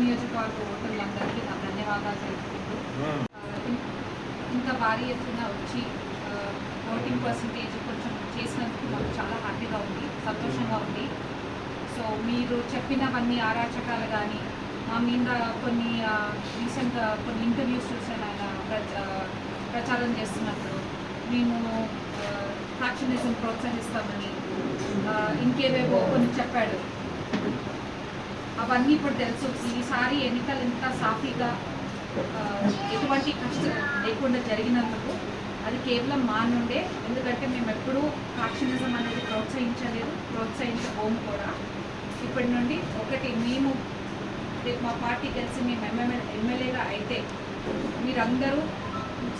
నియోజకవర్గ ఓటర్లందరికీ నా ధన్యవాదాలు తెలుపుకుంటూ ఇంత భారీ ఎత్తున వచ్చి ఓటింగ్ పర్సంటేజ్ కొంచెం చేసినందుకు నాకు చాలా హ్యాపీగా ఉంది సంతోషంగా ఉంది. సో మీరు చెప్పినవన్నీ ఆరాచకాలు కానీ మా మీద కొన్ని రీసెంట్గా కొన్ని ఇంటర్వ్యూస్ చూసాను ఆయన ప్రచ ప్రచారం చేస్తున్నప్పుడు మేము ఫ్యాక్షనిజం ప్రోత్సహిస్తామని ఇంకేవేవో కొన్ని చెప్పాడు. అవన్నీ ఇప్పుడు తెలుసు. ఈసారి ఎన్నికలు ఇంత సాఫీగా ఎటువంటి కష్టం లేకుండా జరిగినందుకు అది కేవలం మా నుండే. ఎందుకంటే మేము ఎప్పుడూ ఫ్యాక్షనిజం అనేది ప్రోత్సహించలేదు ప్రోత్సహించబోము కూడా. ఇప్పటి నుండి ఒకటి మేము రేపు మా పార్టీ కలిసి మేము ఎమ్మెల్యే ఎమ్మెల్యేగా అయితే మీరందరూ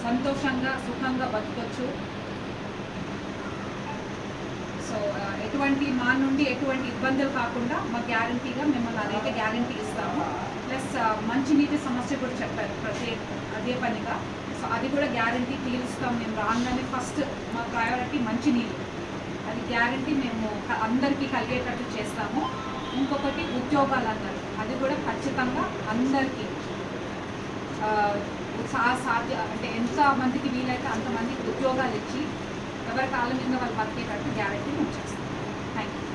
సంతోషంగా సుఖంగా బతకొచ్చు సో ఆ, ఎటువంటి మా నుండి ఎటువంటి ఇబ్బందులు కాకుండా మా గ్యారంటీగా మిమ్మల్ని అదైతే గ్యారంటీ ఇస్తాము. ప్లస్ మంచినీటి సమస్య కూడా చెప్పారు ప్రతి అదే పనిగా. సో అది కూడా గ్యారంటీ తీరుస్తాం. మేము రాగానే ఫస్ట్ మా ప్రయారిటీ మంచినీళ్ళు అది గ్యారంటీ మేము అందరికీ కలిగేటట్టు చేస్తాము. ఇంకొకటి ఉద్యోగాలు అన్నారు. అది కూడా ఖచ్చితంగా అందరికీ. సా సాధ్య అంటే ఎంత మందికి వీలైతే అంతమందికి ఉద్యోగాలు ఇచ్చి ఎవరి కాలం మీద వాళ్ళు బతికేటట్టు గ్యారెంటీ మేము Thank you.